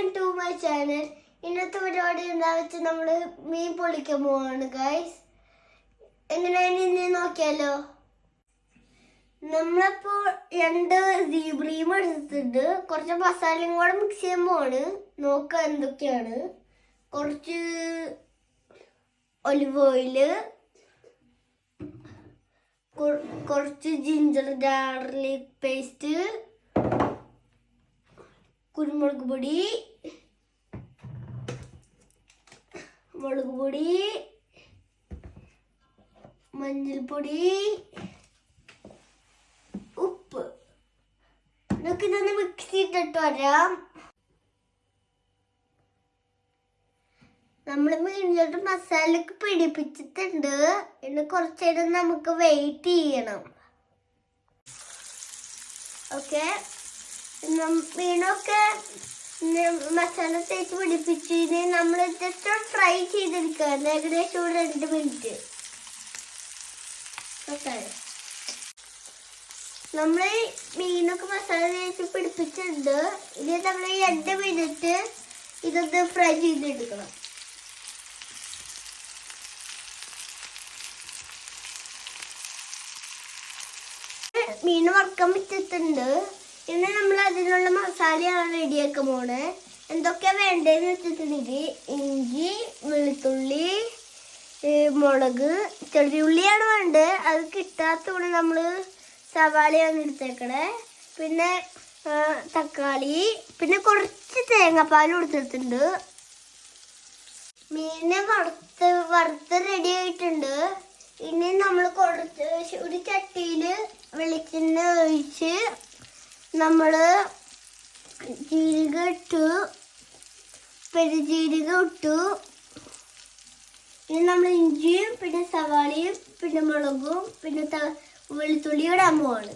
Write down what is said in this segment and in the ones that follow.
Welcome to my channel ഇന്നത്തെ പരിപാടി എന്താ വെച്ചാൽ നമ്മൾ മീൻ പൊളിക്കാൻ പോവാണ് ഗൈസ് എങ്ങനെയാണ് ഇനി നോക്കിയാലോ? നമ്മളിപ്പോൾ രണ്ട് സീബ്രീം എടുത്തിട്ടുണ്ട്. കുറച്ച് മസാലയും കൂടെ മിക്സ് ചെയ്യാൻ പോവാണ്. നോക്കുക എന്തൊക്കെയാണ്. കുറച്ച് ഒലിവ് ഓയിൽ കുറച്ച് ജിഞ്ചർ ഗാർലിക് പേസ്റ്റ് കുരുമുളക് പൊടി മുളക് പൊടി മഞ്ഞൾപ്പൊടി ഉപ്പ്. നമുക്ക് ഇതൊന്ന് മിക്സ് ചെയ്തിട്ട് വരാം. നമ്മൾ മീനിലോട്ട് മസാലയൊക്കെ പിടിപ്പിച്ചിട്ടുണ്ട്. ഇനി കുറച്ചു നേരം നമുക്ക് വെയിറ്റ് ചെയ്യണം. ഓക്കെ മീനൊക്കെ മസാല തേച്ച് പിടിപ്പിച്ച് നമ്മൾ ജസ്റ്റ് ഫ്രൈ ചെയ്തെടുക്കാം. ഏകദേശം ഒരു രണ്ട് മിനിറ്റ് ഓക്കെ നമ്മൾ മീനൊക്കെ മസാല തേച്ച് പിടിപ്പിച്ചിട്ടുണ്ട്. ഇനി നമ്മൾ രണ്ട് മിനിറ്റ് ഇതൊന്ന് ഫ്രൈ ചെയ്തെടുക്കണം. മീൻ വറുക്കാൻ പറ്റത്തുണ്ട് ഇന്ന് നമ്മൾ അതിനുള്ള മസാലയാണ് റെഡിയാക്കാൻ പോണേ. എന്തൊക്കെയാ വേണ്ടതെന്ന് വെച്ചിട്ടുണ്ടെങ്കിൽ ഇഞ്ചി വെളുത്തുള്ളി മുളക് ചെറിയുള്ളിയാണ് വേണ്ടത് അത് കിട്ടാത്തതുകൊണ്ട് നമ്മൾ സവാളയാണ് എടുത്തേക്കണേ. പിന്നെ തക്കാളി പിന്നെ കുറച്ച് തേങ്ങാപ്പാൽ കൊടുത്തിട്ടുണ്ട്. മീനെ വറുത്ത് വറുത്ത് റെഡി ആയിട്ടുണ്ട്. ഇനി നമ്മൾ കുറച്ച് ഒരു ചട്ടിയിൽ വെളിച്ചെണ്ണ ഒഴിച്ച് നമ്മൾ ജീരകം ഇട്ടു പെരുജീരകം ഇട്ടു. ഇനി നമ്മൾ ഇഞ്ചിയും പിന്നെ സവാളയും പിന്നെ മുളകും പിന്നെ വെളുത്തുള്ളിയും ഇടാൻ പോവാണ്.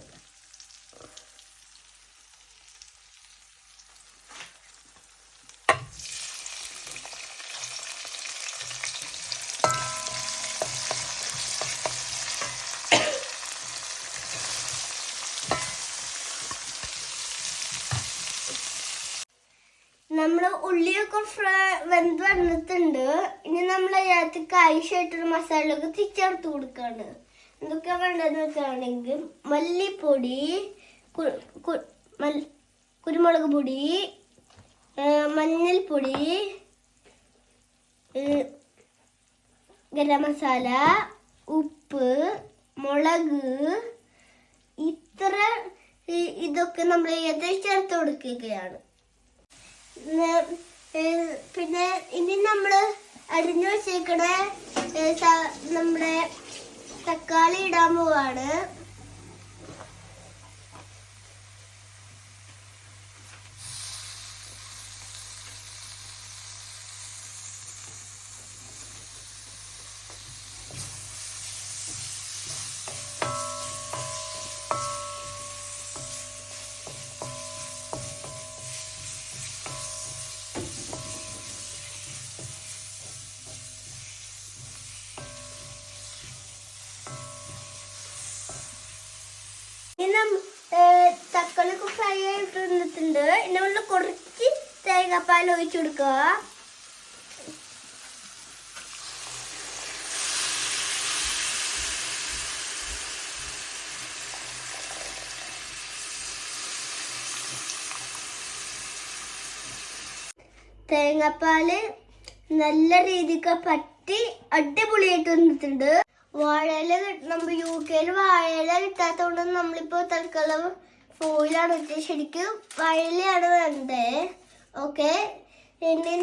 നമ്മൾ ഉള്ളിയൊക്കെ ഫ്രൈ വെന്ത് വന്നിട്ടുണ്ട്. ഇനി നമ്മൾ അതിനകത്ത് ആവശ്യമായിട്ടൊരു മസാലയൊക്കെ തിരിച്ചേർത്ത് കൊടുക്കാണ്. എന്തൊക്കെയാണ് വേണ്ടതെന്ന് വെച്ചാണെങ്കിൽ മല്ലിപ്പൊടി കുരുമുളക് പൊടി മഞ്ഞൾപ്പൊടി ഗരം മസാല ഉപ്പ് മുളക് ഇത്ര ഇതൊക്കെ നമ്മൾ ചേർത്ത് കൊടുക്കുകയാണ് പിന്നെ ഇനി നമ്മൾ അരിഞ്ഞു വെച്ചേക്കണേ നമ്മുടെ തക്കാളി ഇടാൻ പോവാണ്. നം- ഏ, ഫ്രൈ ആയിട്ട് വന്നിട്ടുണ്ട്. ഇനി കുറച്ച് തേങ്ങാപ്പാൽ ഒഴിച്ചു കൊടുക്കുക. തേങ്ങാപ്പാൽ നല്ല രീതിക്ക് പറ്റി അടിപൊളിയായിട്ട് വന്നിട്ടുണ്ട്. വാഴയില നമ്മ യു കെയിൽ വാഴയില കിട്ടാത്തതുകൊണ്ട് നമ്മളിപ്പോ തൽക്കാലം ഫോയിലാണ്. വെച്ചത് ശരിക്കും വാഴയിലയാണ് വേണ്ടത് ഓക്കെ ഇനി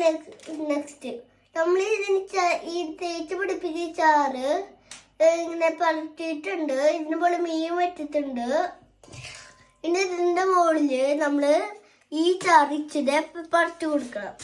നെക്സ്റ്റ് നമ്മൾ ഇതിന് ഈ തേച്ച് പിടിപ്പിച്ച ചാറ് ഇങ്ങനെ പരത്തിയിട്ടുണ്ട്. ഇതിന് പോലെ മീൻ വെച്ചിട്ടുണ്ട് ഇനി ഇതിന്റെ മുകളിൽ നമ്മൾ ഈ ചാറ് പറിച്ചു കൊടുക്കണം.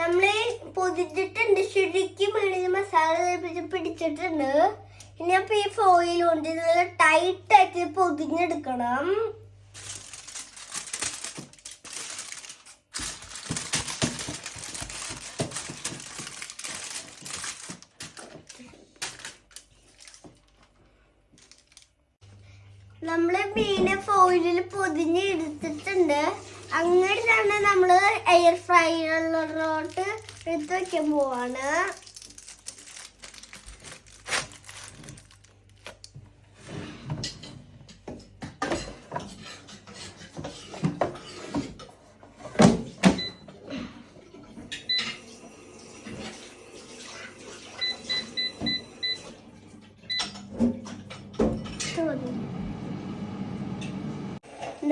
നമ്മൾ പൊതിച്ചിട്ടുണ്ട് ശരിക്കും മേളിൽ മസാല പിടിച്ചിട്ടുണ്ട്. ഇനി അപ്പൊ ഈ ഫോയിൽ കൊണ്ട് നല്ല ടൈറ്റ് ആയിട്ട് പൊതിഞ്ഞെടുക്കണം. നമ്മൾ മീനെ ഫോയിലിൽ പൊതിഞ്ഞ് എടുത്തിട്ടുണ്ട്. അങ്ങനെ തന്നെ നമ്മൾ എയർ ഫ്രൈയറിലോട്ട് എടുത്ത് വെക്കാൻ പോവാണ്.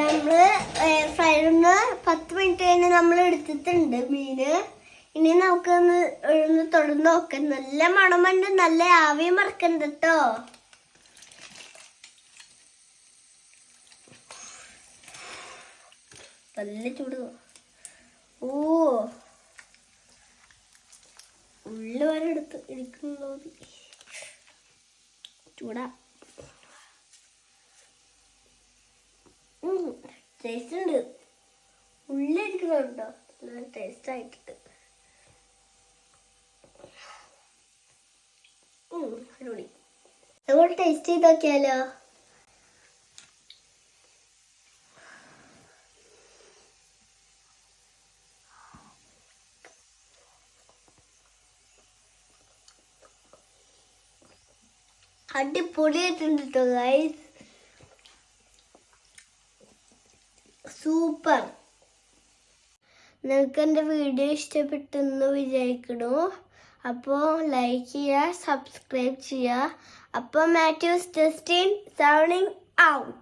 നമ്മൾ ഫ്രൈന്ന് പത്ത് മിനിറ്റ് കഴിഞ്ഞ് നമ്മൾ എടുത്തിട്ടുണ്ട് മീന്. ഇനി നമുക്കൊന്ന് ഒന്ന് തുടർന്ന് നോക്കാം. നല്ല മണമുണ്ട് നല്ല ആവിയും മറക്കണ്ട കേട്ടോ നല്ല ചൂട്. ഓ. ഉള്ളു വരെ എടുത്ത് ഇരിക്കുന്നു ചൂടാ. ടേസ്റ്റ് ഉണ്ട്. ഉള്ളിരിക്കുന്നുണ്ടോ നല്ല ടേസ്റ്റ് ആയിട്ടുണ്ട്. അടിപൊളി. നമുക്ക് ടേസ്റ്റ് ചെയ്ത് നോക്കിയാലോ അടിപൊളിയായിട്ടുണ്ട് കേട്ടോ ഗൈസ് നിങ്ങൾക്ക് എന്റെ വീഡിയോ ഇഷ്ടപ്പെട്ടെന്ന് വിചാരിക്കണു. അപ്പോൾ ലൈക്ക് ചെയ്യുക സബ്സ്ക്രൈബ് ചെയ്യുക. അപ്പോൾ മാത്യൂസ് ജസ്റ്റിൻ സൗണിങ് ഔട്ട്